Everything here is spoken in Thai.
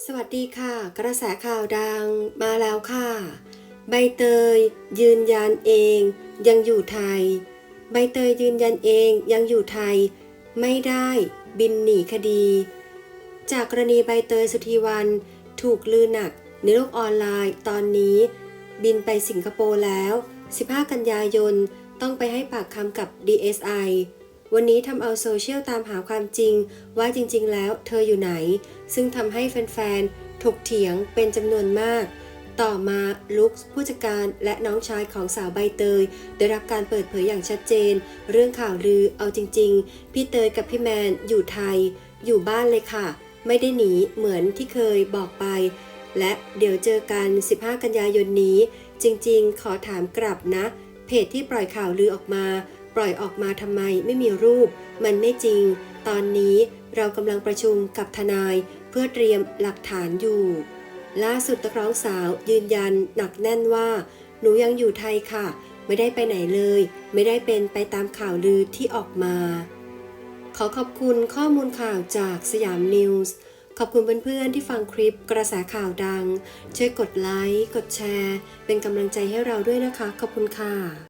สวัสดีค่ะ กระแสข่าวดังมาแล้วค่ะ ใบเตย ยืนยันเอง ยังอยู่ไทย ใบเตยยืนยันเองยังอยู่ไทย ไม่ได้บินหนีคดี จากกรณีใบเตยสุธีวันถูกลือหนักในโลกออนไลน์ตอนนี้ บินไปสิงคโปร์แล้ว 15 กันยายนต้องไปให้ปากคำกับ DSI วันนี้ทำเอาโซเชียลตามหาความจริง ว่าจริงๆ แล้วเธออยู่ไหน ซึ่งทำให้แฟนๆ ถกเถียงเป็นจำนวนมาก ต่อมาลุคผู้จัดการและน้องชายของสาวใบเตย ได้รับการเปิดเผยอย่างชัดเจน เรื่องข่าวลือเอาจริง ๆ พี่เตยกับพี่แมนอยู่ไทย อยู่บ้านเลยค่ะ ไม่ได้หนีเหมือนที่เคยบอกไป และเดี๋ยวเจอกัน 15 กันยายนนี้ จริง ๆ ขอถามกลับนะ เพจที่ปล่อยข่าวลือออกมา ปล่อยออกมาทำไมไม่มีรูป มันไม่จริง ตอนนี้เรากำลังประชุมกับทนายเพื่อเตรียมหลักฐานอยู่ ล่าสุดนักร้องสาวยืนยันหนักแน่นว่า หนูยังอยู่ไทยค่ะ ไม่ได้ไปไหนเลย ไม่ได้เป็นไปตามข่าวลือที่ออกมา ขอขอบคุณข้อมูลข่าวจากสยามนิวส์ขอบคุณเพื่อนๆที่ฟังคลิปกระแสข่าวดัง ช่วยกดไลค์ กดแชร์ เป็นกำลังใจให้เราด้วยนะคะ ขอบคุณค่ะ